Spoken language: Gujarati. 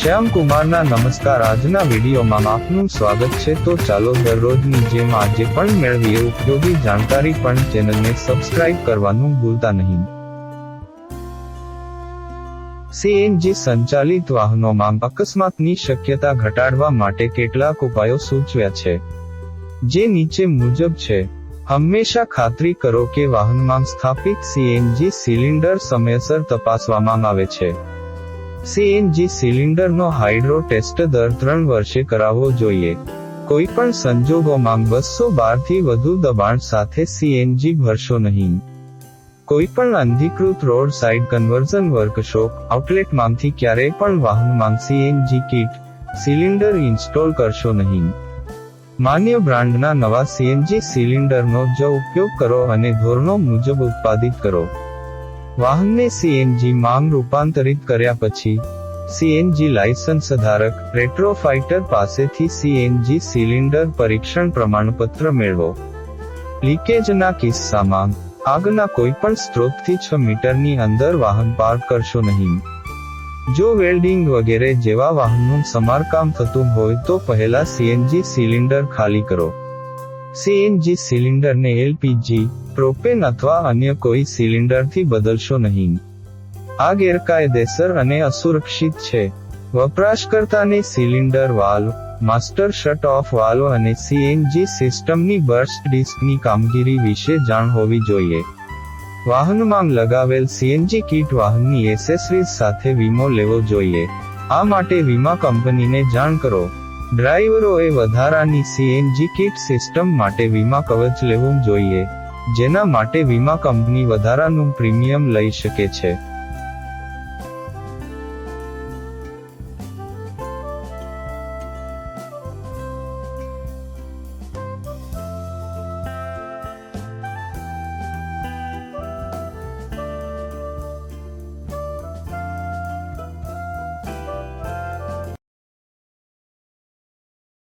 શ્યામ કુમારના નમસ્કાર. આજના વિડીયોમાં આપનું સ્વાગત છે. તો ચાલો દરરોજની જેમ આજે પણ મેળવીએ ઉપયોગી જાણકારી પણ. ચેનલને સબસ્ક્રાઇબ કરવાનું ભૂલતા નહીં. સીએનજી સંચાલિત વાહનોમાં અકસ્માતની શક્યતા ઘટાડવા માટે કેટલાક ઉપાયો સૂચવ્યા છે. જે નીચે મુજબ છે. હંમેશા ખાતરી કરો કે વાહનમાં સ્થાપિત સીએનજી સિલિન્ડર સમયસર તપાસવામાં આવે છે. સીએનજી સિલિન્ડરનો હાઇડ્રો ટેસ્ટ દર ત્રણ વર્ષે કરાવવો જોઈએ. કોઈ પણ સંજોગોમાં બસો બારથી વધુ દબાણ સાથે સીએનજી ભરશો નહીં. કોઈ પણ અનધિકૃત રોડ સાઇડ કન્વર્ઝન વર્કશોપ, આઉટલેટમાંથી ક્યારેય પણ વાહનમાં સીએનજી કિટ, સિલિન્ડર ઇન્સ્ટોલ કરશો નહીં. માન્ય બ્રાન્ડના નવા સીએનજી સિલિન્ડરનો જ ઉપયોગ કરો અને ધોરણો મુજબ ઉત્પાદિત કરો. વાહનને સીએનજી માં રૂપાંતરિત કર્યા પછી સીએનજી લાયસન્સ ધારક રેટ્રોફાઇટર પાસેથી સીએનજી સિલિન્ડર પરીક્ષણ પ્રમાણપત્ર મેળવો. લીકેજના કિસ્સામાં, આગના કોઈપણ સ્ત્રોતથી છ મીટરની અંદર વાહન પાર્ક કરશો નહીં. જો વેલ્ડિંગ વગેરે જેવા વાહનનું સમારકામ થતું હોય તો પહેલા સીએનજી સિલિન્ડર ખાલી કરો. સીએનજી સિલિન્ડરને એલપીજી, પ્રોપેન અથવા અન્ય કોઈ સિલિન્ડરથી બદલશો નહીં. આ ગેરકાયદેસર અને અસુરક્ષિત છે. વપરાશકર્તાને cylinder valve master shut off valve અને સીએનજી સિસ્ટમની બર્સ્ટ ડિસ્કની કામગીરી વિશે જાણ હોવી જોઈએ. વાહનમાં લગાવેલ સીએનજી કીટ વાહનની એસેસરીઝ સાથે વીમો લેવો જોઈએ. આ માટે વીમા કંપનીને જાણ કરો. ડ્રાઈવરોએ વધારાની સીએનજી કીટ સિસ્ટમ માટે વીમા કવચ લેવું જોઈએ, જેના માટે વીમા કંપની વધારાનું પ્રીમિયમ લઈ શકે છે.